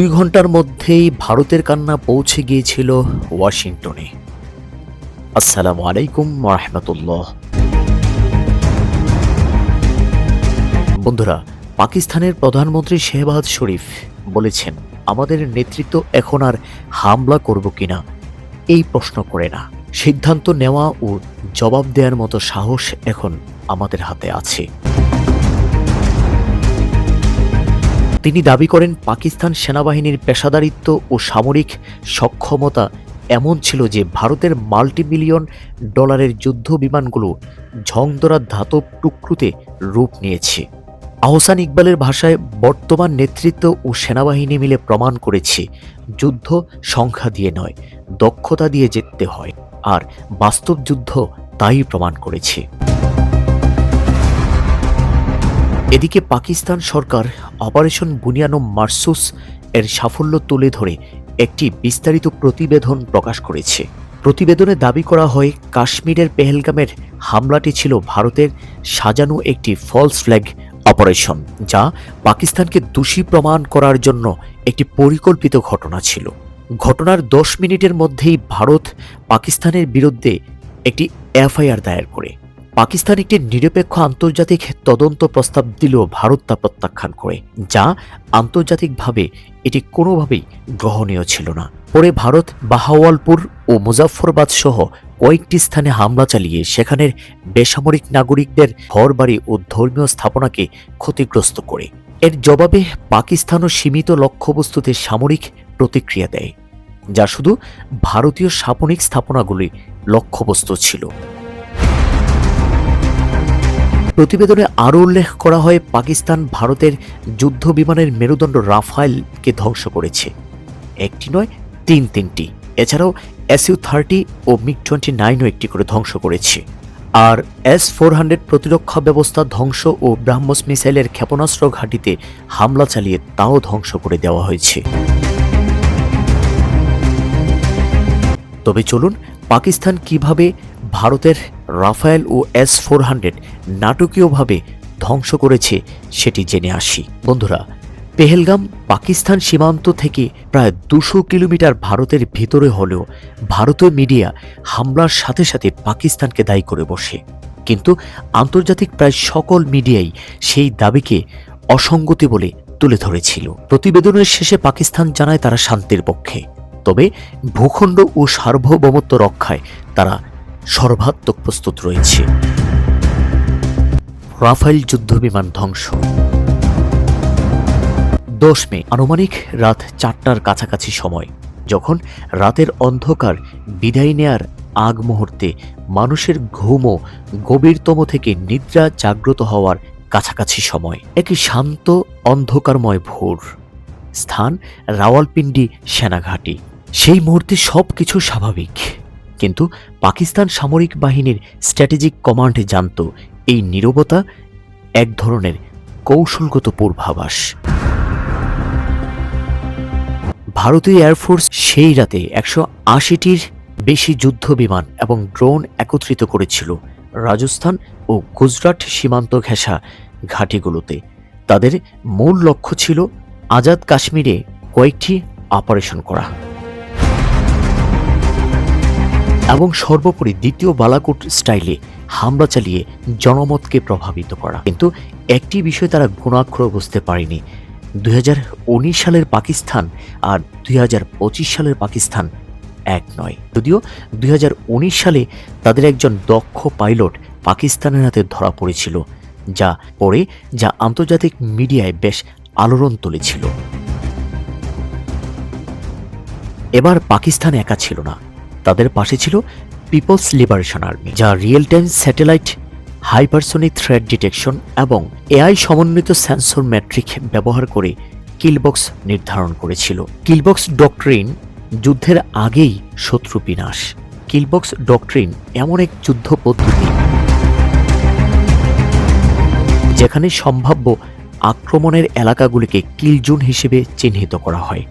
দুই ঘণ্টার মধ্যেই ভারতের কান্না পৌঁছে গিয়েছিল ওয়াশিংটনে। আসসালামু আলাইকুম রহমতুল্লাহ। বন্ধুরা, পাকিস্তানের প্রধানমন্ত্রী শেহবাজ শরীফ বলেছেন, আমাদের নেতৃত্ব এখন আর হামলা করব কিনা? এই প্রশ্ন করে না। সিদ্ধান্ত নেওয়া ও জবাব দেওয়ার মতো সাহস এখন আমাদের হাতে আছে। তিনি দাবি করেন পাকিস্তান সেনাবাহিনীর পেশাদারিত্ব ও সামরিক সক্ষমতা এমন ছিল যে ভারতের মাল্টিমিলিয়ন ডলারের যুদ্ধ বিমানগুলো ঝংদরা ধাতব টুকরুতে রূপ নিয়েছে। আহসান ইকবালের ভাষায় বর্তমান নেতৃত্ব ও সেনাবাহিনী মিলে প্রমাণ করেছে, যুদ্ধ সংখ্যা দিয়ে নয়, দক্ষতা দিয়ে জিততে হয়, আর বাস্তব যুদ্ধ তাই প্রমাণ করেছে। এদিকে পাকিস্তান সরকার অপারেশন বুনিয়ানো মার্সুস এর সাফল্য তুলে ধরে একটি বিস্তারিত প্রতিবেদন প্রকাশ করেছে। প্রতিবেদনে দাবি করা হয়, কাশ্মীরের পেহেলগামের হামলাটি ছিল ভারতের সাজানো একটি ফলস ফ্ল্যাগ অপারেশন যা পাকিস্তানকে দোষী প্রমাণ করার জন্য একটি পরিকল্পিত ঘটনা ছিল। ঘটনার দশ মিনিটের মধ্যেই ভারত পাকিস্তানের বিরুদ্ধে একটি এফআইআর দায়ের করে। পাকিস্তান একটি নিরপেক্ষ আন্তর্জাতিক তদন্ত প্রস্তাব দিলেও ভারত তা প্রত্যাখ্যান করে, যা আন্তর্জাতিকভাবে এটি কোনোভাবেই গ্রহণীয় ছিল না। পরে ভারত বাহাওয়ালপুর ও মুজাফরবাদ সহ কয়েকটি স্থানে হামলা চালিয়ে সেখানের বেসামরিক নাগরিকদের ঘরবাড়ি ও ধর্মীয় স্থাপনাকে ক্ষতিগ্রস্ত করে। এর জবাবে পাকিস্তানও সীমিত লক্ষ্যবস্তুতে সামরিক প্রতিক্রিয়া দেয়, যা শুধু ভারতীয় সামরিক স্থাপনাগুলি লক্ষ্যবস্তু ছিল। প্রতিবেদনে আরও উল্লেখ করা হয়, পাকিস্তান ভারতের যুদ্ধ বিমানের মেরুদণ্ড রাফাইলকে ধ্বংস করেছে। একটি নয়, তিন তিনটি। এছাড়াও এসইউ থার্টি ও মিগ টোয়েন্টি নাইনও একটি করে ধ্বংস করেছে। আর এস ফোর হান্ড্রেড প্রতিরক্ষা ব্যবস্থা ধ্বংস ও ব্রাহ্মস মিসাইলের ক্ষেপণাস্ত্র ঘাঁটিতে হামলা চালিয়ে তাও ধ্বংস করে দেওয়া হয়েছে। তবে চলুন, পাকিস্তান কীভাবে ভারতের রাফায়েল ও এস ফোর হান্ড্রেড নাটকীয়ভাবে ধ্বংস করেছে, সেটি জেনে আসি। বন্ধুরা, পেহেলগাম পাকিস্তান সীমান্ত থেকে প্রায় দুশো কিলোমিটার ভারতের ভিতরে হলেও ভারতীয় মিডিয়া হামলার সাথে সাথে পাকিস্তানকে দায়ী করে বসে। কিন্তু আন্তর্জাতিক প্রায় সকল মিডিয়াই সেই দাবিকে অসঙ্গতি বলে তুলে ধরেছিল। প্রতিবেদনের শেষে পাকিস্তান জানায় তারা শান্তির পক্ষে। তবে ভূখণ্ড ও সার্বভৌমত্ব রক্ষায় তারা সর্বাত্মক প্রস্তুত রয়েছে। রাফাইল যুদ্ধবিমান ধ্বংস। দশ মে, আনুমানিক রাত চারটার কাছাকাছি সময়, যখন রাতের অন্ধকার বিদায় নেয়ার আগ মুহূর্তে মানুষের ঘুমও গভীরতম থেকে নিদ্রা জাগ্রত হওয়ার কাছাকাছি সময়, একটি শান্ত, অন্ধকারময় ভোর। স্থান রাওয়ালপিন্ডি সেনাঘাটি। সেই মুহূর্তে সব কিছু স্বাভাবিক। কিন্তু পাকিস্তান সামরিক বাহিনীর স্ট্র্যাটেজিক কমান্ড জানত এই নীরবতা এক ধরনের কৌশলগত পূর্বাভাস। ভারতীয় এয়ারফোর্স সেই রাতে একশো আশিটির বেশি যুদ্ধ বিমান এবং ড্রোন একত্রিত করেছিল রাজস্থান ও গুজরাট সীমান্ত ঘেঁষা ঘাঁটিগুলোতে। তাদের মূল লক্ষ্য ছিল আজাদ কাশ্মীরে কয়েকটি অপারেশন করা। এবং সর্বোপরি দ্বিতীয় বালাকোট স্টাইলে হামলা চালিয়ে জনমতকে প্রভাবিত করা। কিন্তু একটি বিষয় তারা গুণাক্ষর বুঝতে পারেনি। দুই হাজার উনিশ সালের পাকিস্তান আর দুই হাজার পঁচিশ সালের পাকিস্তান এক নয়। যদিও দুই হাজার উনিশ সালে তাদের একজন দক্ষ পাইলট পাকিস্তানের হাতে ধরা পড়েছিল, যা পরে যা আন্তর্জাতিক মিডিয়ায় বেশ আলোড়ন তুলেছিল। এবার পাকিস্তান একা ছিল না। তাদের পাশে ছিল পিপলস লিবারেশন আর্মি যা real time satellite hypersonic threat detection এবং এআই সমন্বিত সেন্সর ম্যাট্রিক ব্যবহার করে কিলবক্স নির্ধারণ করেছিল। কিলবক্স ডক্ট্রিন যুদ্ধের আগেই শত্রু বিনাশ। কিলবক্স ডক্ট্রিন এমন এক যুদ্ধ পদ্ধতি যেখানে সম্ভাব্য আক্রমণের এলাকাগুলিকে কিলজোন হিসেবে চিহ্নিত করা হয়।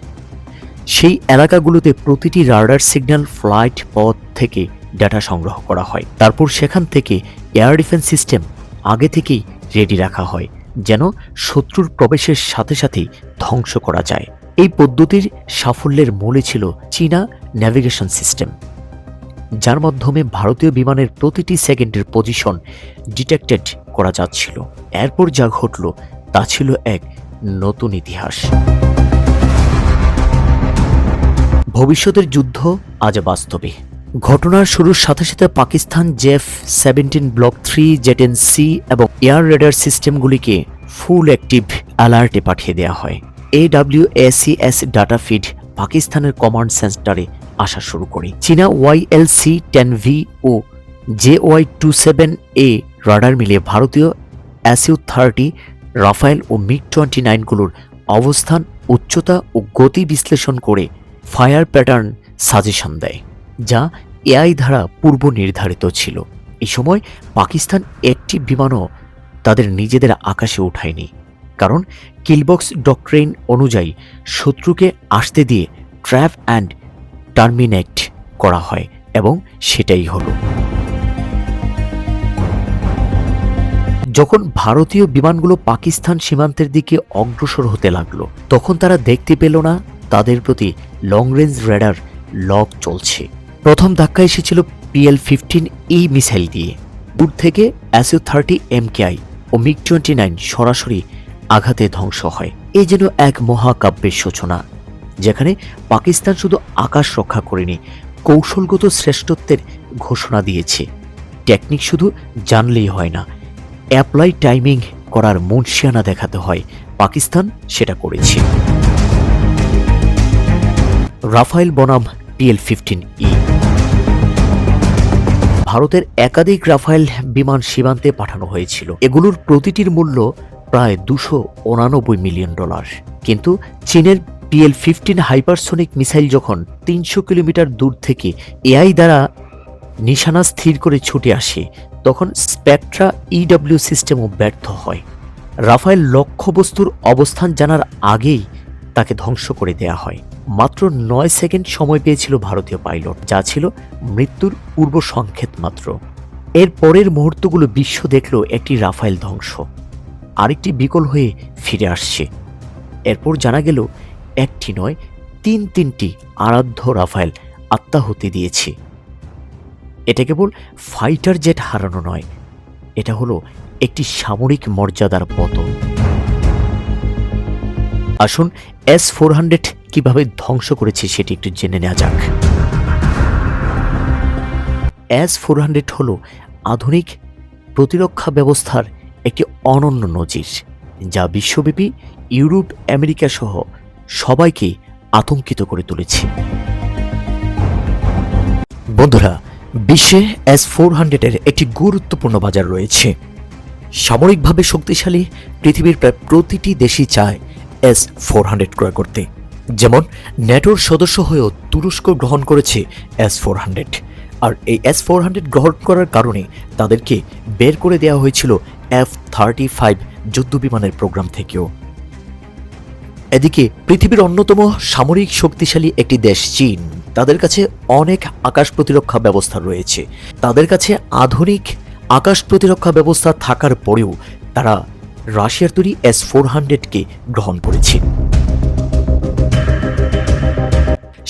সেই এলাকাগুলোতে প্রতিটি রাডার সিগন্যাল ফ্লাইট পথ থেকে ডেটা সংগ্রহ করা হয়। তারপর সেখান থেকে এয়ার ডিফেন্স সিস্টেম আগে থেকেই রেডি রাখা হয়, যেন শত্রুর প্রবেশের সাথে সাথেই ধ্বংস করা যায়। এই পদ্ধতির সাফল্যের মূলে ছিল চীনা ন্যাভিগেশন সিস্টেম যার মাধ্যমে ভারতীয় বিমানের প্রতিটি সেকেন্ডের পজিশন ডিটেক্টেড করা যাচ্ছিল। এরপর যা ঘটল, তা ছিল এক নতুন ইতিহাস। ভবিষ্যতের যুদ্ধ আজ বাস্তবে। ঘটনার শুরুর সাথে সাথে Pakistan JF seventeen block three, J ten C এবং এয়ার রেডার সিস্টেমগুলিকে ফুল অ্যাক্টিভ অ্যালার্টে পাঠিয়ে দেওয়া হয়। এডাব্লিউ এসিএস ডাটা ফিড পাকিস্তানের কমান্ড সেন্টারে আসা শুরু করে। চীনা YLC ten V O J Y two seven A radar মিলিয়ে ভারতীয় অ্যাসিউ থার্টি, রাফায়েল ও মিগ টোয়েন্টি নাইনগুলোর অবস্থান, উচ্চতা ও গতি বিশ্লেষণ করে ফায়ার প্যাটার্ন সাজেশন দেয়, যা এআই দ্বারা পূর্ব নির্ধারিত ছিল। এই সময় পাকিস্তান একটি বিমানও তাদের নিজেদের আকাশে উঠায়নি, কারণ কিলবক্স ডক্ট্রেন অনুযায়ী শত্রুকে আসতে দিয়ে ট্র্যাপ অ্যান্ড টার্মিনেট করা হয়, এবং সেটাই হলো। যখন ভারতীয় বিমানগুলো পাকিস্তান সীমান্তের দিকে অগ্রসর হতে লাগল, তখন তারা দেখতে পেল না তাদের প্রতি লং রেঞ্জ রেডার লক চলছে। প্রথম ধাক্কা এসেছিল পিএল ফিফটিন ই মিসাইল দিয়ে। দূর থেকে অ্যাসিও থার্টি এমকেআই ও মিগ টোয়েন্টি নাইন সরাসরি আঘাতে ধ্বংস হয়। এ যেন এক মহাকাব্যের সূচনা, যেখানে পাকিস্তান শুধু আকাশ রক্ষা করেনি, কৌশলগত শ্রেষ্ঠত্বের ঘোষণা দিয়েছে। টেকনিক শুধু জানলেই হয় না অ্যাপ্লাই টাইমিং করার মুনশিয়ানা দেখাতে হয়, পাকিস্তান সেটা করেছে। রাফায়েল বনাম পিএল ফিফটিন ই। ভারতের একাধিক রাফায়েল বিমান সীমান্তে পাঠানো হয়েছিল। এগুলোর প্রতিটির মূল্য প্রায় দুশো উনানব্বই মিলিয়ন ডলার। কিন্তু চীনের পিএল ফিফটিন হাইপারসোনিক মিসাইল যখন তিনশো কিলোমিটার দূর থেকে এআই দ্বারা নিশানা স্থির করে ছুটে আসে, তখন স্পেকট্রা ইডব্লিউ সিস্টেমও ব্যর্থ হয়। রাফায়েল লক্ষ্যবস্তুর অবস্থান জানার আগেই তাকে ধ্বংস করে দেয়া হয়। মাত্র নয় সেকেন্ড সময় পেয়েছিল ভারতীয় পাইলট, যা ছিল মৃত্যুর পূর্ব সংকেত মাত্র। এর পরের মুহূর্তগুলো বিশ্ব দেখল একটি রাফায়েল ধ্বংস। আরেকটি বিকল হয়ে ফিরে আসছে। এরপর জানা গেল, একটি নয়, তিন তিনটি আরাধ্য রাফায়েল আত্মাহুতি দিয়েছে। এটা কেবল ফাইটার জেট হারানো নয়, এটা হলো একটি সামরিক মর্যাদার পতন। আসুন এস ফোর হান্ড্রেড কীভাবে ধ্বংস করেছে সেটি একটু জেনে নেওয়া যাক। এস ফোর হান্ড্রেড হল আধুনিক প্রতিরক্ষা ব্যবস্থার একটি অনন্য নজির, যা বিশ্বব্যাপী ইউরোপ, আমেরিকা সহ সবাইকে আতঙ্কিত করে তুলেছে। বন্ধুরা, বিশ্বে এস ফোর হান্ড্রেডের একটি গুরুত্বপূর্ণ বাজার রয়েছে। সামরিকভাবে শক্তিশালী পৃথিবীর প্রায় প্রতিটি দেশই চায় এস ফোর হান্ড্রেড ক্রয় করতে। যেমন ন্যাটোর সদস্য হয়েও তুরস্ক গ্রহণ করেছে এস ফোর হান্ড্রেড আর এই এস ফোর হান্ড্রেড গ্রহণ করার কারণে তাদেরকে বের করে দেওয়া হয়েছিল এফ থার্টি ফাইভ যুদ্ধ বিমানের প্রোগ্রাম থেকেও। এদিকে পৃথিবীর অন্যতম সামরিক শক্তিশালী একটি দেশ চীন। তাদের কাছে অনেক আকাশ প্রতিরক্ষা ব্যবস্থা রয়েছে। তাদের কাছে আধুনিক আকাশ প্রতিরক্ষা ব্যবস্থা থাকার পরেও তারা রাশিয়ার তৈরি এস ফোর হান্ড্রেডকে গ্রহণ করেছে।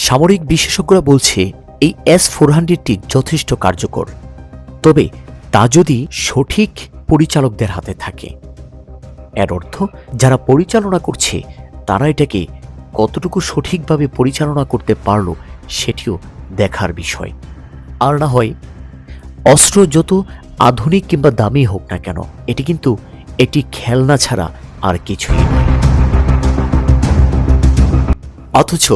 সামরিক বিশেষজ্ঞরা বলছে, এই এস ফোর হান্ড্রেডটি যথেষ্ট কার্যকর। তবে তা যদি সঠিক পরিচালকদের হাতে থাকে। এর অর্থ, যারা পরিচালনা করছে, তারা এটাকে কতটুকু সঠিকভাবে পরিচালনা করতে পারল সেটিও দেখার বিষয়। আর না হয়, অস্ত্র যত আধুনিক কিংবা দামি হোক না কেন, এটি কিন্তু এটি খেলনা ছাড়া আর কিছুই নয়। অথচ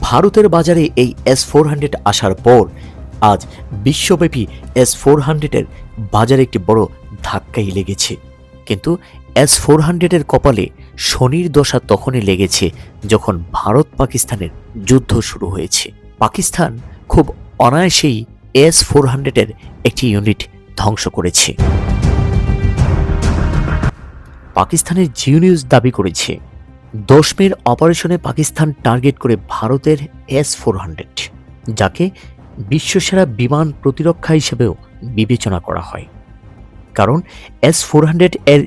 ভারতের বাজারে এই এস ফোর হান্ড্রেড আসার পর আজ বিশ্বব্যাপী এস ফোর হান্ড্রেডের বাজারে একটি বড় ধাক্কাই লেগেছে। কিন্তু এস ফোর হান্ড্রেডের কপালে শনির দশা তখনই লেগেছে যখন ভারত পাকিস্তানের যুদ্ধ শুরু হয়েছে। পাকিস্তান খুব অনায়াসেই এস ফোর হান্ড্রেডের একটি ইউনিট ধ্বংস করেছে। পাকিস্তানের জিও নিউজ দাবি করেছে দশ মের অপারেশনে পাকিস্তান টার্গেট করে ভারতের এস ফোর হান্ড্রেড, যাকে বিশ্বসেরা বিমান প্রতিরক্ষা হিসেবেও বিবেচনা করা হয়। কারণ এস ফোর হান্ড্রেড এর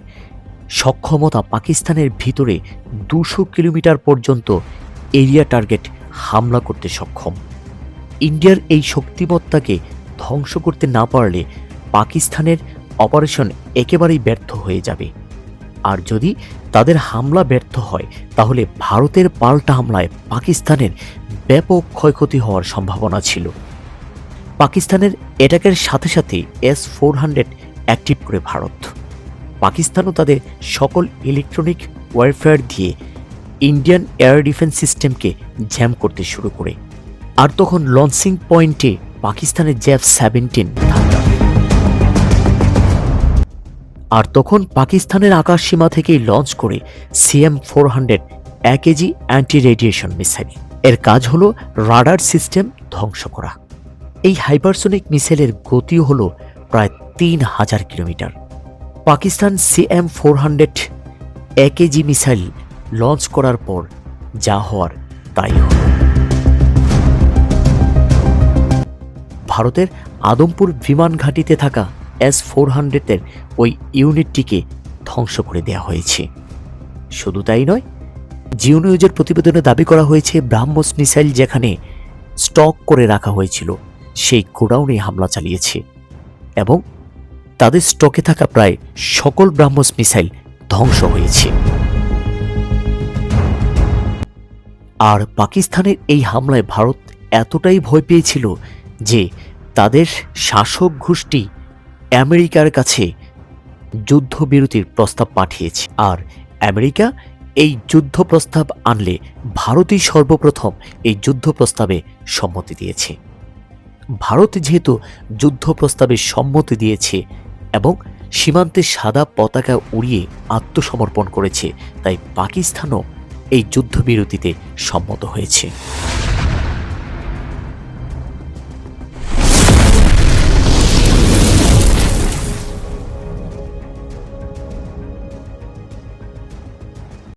সক্ষমতা পাকিস্তানের ভিতরে দুশো কিলোমিটার পর্যন্ত এরিয়া টার্গেট হামলা করতে সক্ষম। ইন্ডিয়ার এই শক্তিমত্তাকে ধ্বংস করতে না পারলে পাকিস্তানের অপারেশন একেবারেই ব্যর্থ হয়ে যাবে। আর যদি তাদের হামলা ব্যর্থ হয়, তাহলে ভারতের পাল্টা হামলায় পাকিস্তানের ব্যাপক ক্ষয়ক্ষতি হওয়ার সম্ভাবনা ছিল। পাকিস্তানের অ্যাটাকের সাথে সাথে এস ফোর হান্ড্রেড অ্যাক্টিভ করে ভারত। পাকিস্তানও তাদের সকল ইলেকট্রনিক ওয়ারফেয়ার দিয়ে ইন্ডিয়ান এয়ার ডিফেন্স সিস্টেমকে জ্যাম করতে শুরু করে। আর তখন লঞ্চিং পয়েন্টে পাকিস্তানের জ্যাফ সেভেন্টিন আর তখন পাকিস্তানের আকাশ সীমা থেকেই লঞ্চ করে CM four hundred A KG anti radiation missile এর কাজ হল রাডার সিস্টেম ধ্বংস করা। এই হাইপারসোনিক মিসাইলের গতিও হল প্রায় তিন হাজার kilometre. Pakistan CM four hundred AKG missile launch করার পর যা হওয়ার তাই হল। ভারতের আদমপুর বিমান ঘাঁটিতে থাকা এস ফোর হান্ড্রেডের ওই ইউনিটটিকে ধ্বংস করে দেওয়া হয়েছে। শুধু তাই নয় জিও নিউজের প্রতিবেদনে দাবি করা হয়েছে ব্রাহ্মস মিসাইল যেখানে স্টক করে রাখা হয়েছিল, সেই গোডাউনে হামলা চালিয়েছে এবং তাদের স্টকে থাকা প্রায় সকল ব্রাহ্মস মিসাইল ধ্বংস হয়েছে। আর পাকিস্তানের এই হামলায় ভারত এতটাই ভয় পেয়েছিল যে তাদের শাসক গোষ্ঠী আমেরিকার কাছে যুদ্ধবিরতির প্রস্তাব পাঠিয়েছে। আর আমেরিকা এই যুদ্ধ প্রস্তাব আনলে ভারতই সর্বপ্রথম এই যুদ্ধ প্রস্তাবে সম্মতি দিয়েছে। ভারত যেহেতু যুদ্ধ প্রস্তাবে সম্মতি দিয়েছে এবং সীমান্তে সাদা পতাকা উড়িয়ে আত্মসমর্পণ করেছে, তাই পাকিস্তানও এই যুদ্ধবিরতিতে সম্মত হয়েছে।